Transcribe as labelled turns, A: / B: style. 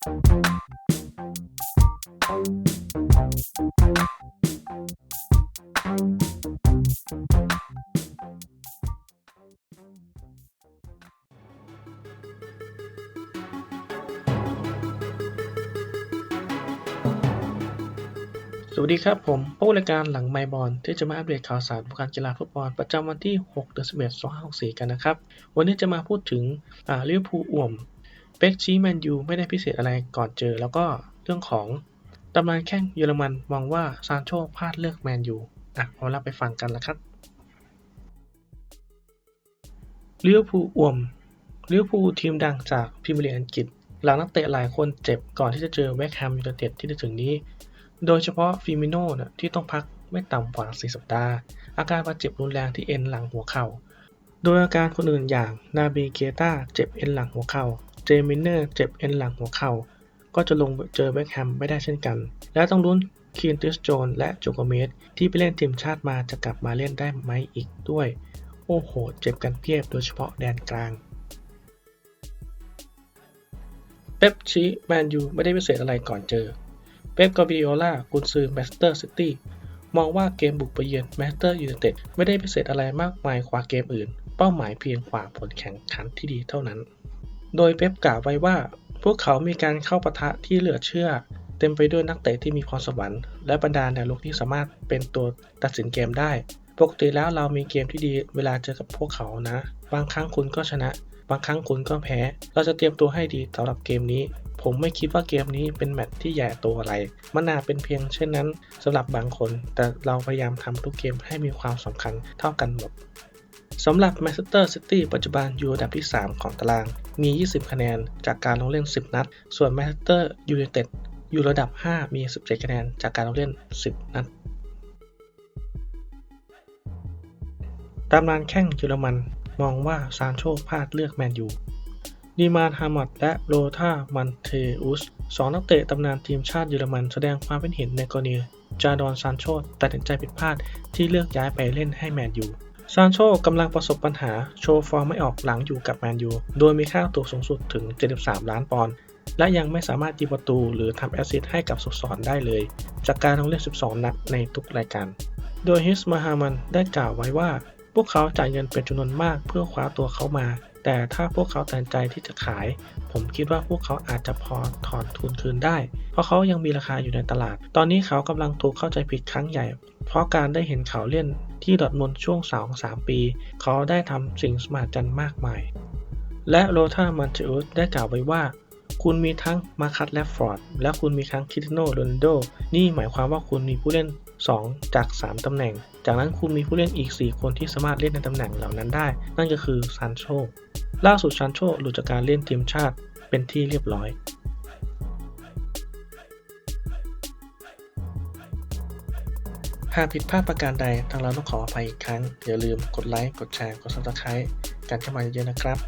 A: สวัสดีครับผมผู้รายการหลังไมบอลที่จะมาอัปเดตข่าวสารวงการกีฬาฟุตบอลประจำวันที่6เดือน11 2564 กันนะครับ วันนี้จะมาพูดถึงลิเวอร์พูลอ่วม เป็กชี้แมนยูไม่ได้พิเศษอะไรก่อนเจอ แล้วก็เรื่องของตำนานแข้งเยอรมันมองว่าซานโชพลาดเลือกแมนยูอะเอาละไปฟังกันละครับลิเวอร์พูอ่วมลิเวอร์พูทีมดังจากพรีเมียร์ลีกอังกฤษ หลังนักเตะหลายคนเจ็บก่อนที่จะเจอเวสต์แฮมยูไนเต็ดที่จะถึงนี้ โดยเฉพาะฟิมิโน่นะที่ต้องพักไม่ต่ำกว่า 4 สัปดาห์ อาการบาดเจ็บรุนแรงที่เอ็นหลังหัวเข่า โดยอาการคนอื่นอย่างนาบีเกตาเจ็บเอ็นหลังหัวเข่า จมินเนอร์เจ็บเอ็นหลังหัวเข่า ก็จะลงเจอเบคแฮมไม่ได้เช่นกัน และต้องลุ้นคีนติสโจนและโจโกเมสที่ไปเล่นทีมชาติมาจะกลับมาเล่นได้ไหมอีกด้วย โอ้โห เจ็บกันเพียบโดยเฉพาะแดนกลางเป๊ปชี้แมนยูไม่ได้พิเศษอะไรก่อนเจอ เป๊ปกาบิโอลากุนซือแมสเตอร์ซิตี้มองว่าเกมบุกไปเยือนแมสเตอร์ยูไนเต็ดไม่ได้พิเศษอะไรมากมายกว่าเกมอื่น เป้าหมายเพียงกว่าผลแข่งขันที่ดีเท่านั้น โดยเป๊ปกล่าวไว้ว่า พวกเขามีการเข้าปะทะที่เหลือเชื่อ เต็มไปด้วยนักเตะที่มีพรสวรรค์และบรรดาแนวลุกที่สามารถเป็นตัวตัดสินเกมได้ ปกติแล้วเรามีเกมที่ดีเวลาเจอกับพวกเขานะ บางครั้งคุณก็ชนะ บางครั้งคุณก็แพ้ เราจะเตรียมตัวให้ดีสำหรับเกมนี้ ผมไม่คิดว่าเกมนี้เป็นแมตช์ที่ใหญ่โตอะไร มันนาเป็นเพียงเช่นนั้นสำหรับบางคน แต่เราพยายามทำทุกเกมให้มีความสำคัญเท่ากันหมด สำหรับแมนเชสเตอร์ซิตี้ปัจจุบันอยู่อันดับที่ 3 ของตาราง มี 20 คะแนน จากการลงเล่น 10 นัด ส่วนแมนเชสเตอร์ยูไนเต็ดอยู่ระดับ 5 มี 17 คะแนน จากการลงเล่น 10 นัดตำนานแข้งเยอรมันมองว่าซานโชพลาดเลือกแมนยูดีมานฮามัดและโรธามันเทอุสสองนักเตะตำนานทีมชาติเยอรมันแสดงความเป็นเห็นในกรณีจาดอนซานโชตัดสินใจผิดพลาดที่เลือกย้ายไปเล่นให้แมนยู ซานโชกำลังประสบปัญหาโชว์ฟอร์มไม่ออกหลังอยู่กับแมนยู โดยมีค่าตัวสูงสุดถึง 73 ล้านปอนด์ และยังไม่สามารถยิงประตูหรือทำแอสซิสต์ให้กับสโมสรได้เลย จากการลงเล่น 12 นัดในทุกรายการ โดยฮิสมาฮามันได้กล่าวไว้ว่า พวกเขาจ่ายเงินเป็นจำนวนมากเพื่อคว้าตัวเขามา แต่ถ้าพวกเขาตัดใจที่จะขาย ผมคิดว่าพวกเขาอาจจะพอถอนทุนคืนได้ เพราะเขายังมีราคาอยู่ในตลาด ตอนนี้เขากำลังถูกเข้าใจผิดครั้งใหญ่ เพราะการได้เห็นเขาเล่นที่ดอทมุนด์ช่วง 2-3 ปี เขาได้ทำสิ่งสมหัศจรรย์มากมาย และโรธามันเชอุสได้กล่าวไว้ว่า คุณมีทั้งมาคัตและฟอร์ดและคุณมีทั้งคริสเตียโนโรนโด นี่หมายความว่าคุณมีผู้เล่น 2 จาก 3 ตำแหน่ง จากนั้นคุณมีผู้เล่นอีก 4 คนที่สามารถเล่นในตำแหน่งเหล่านั้นได้ นั่นก็คือซานโชล่าสุดซานโชหลุดจากการเล่นทีมชาติเป็นที่เรียบร้อยหากผิดพลาดประการใดทางเราต้องขออภัยอีกครั้ง อย่าลืมกดไลค์ กดแชร์ กด subscribe กันเข้ามาเยอะๆนะครับ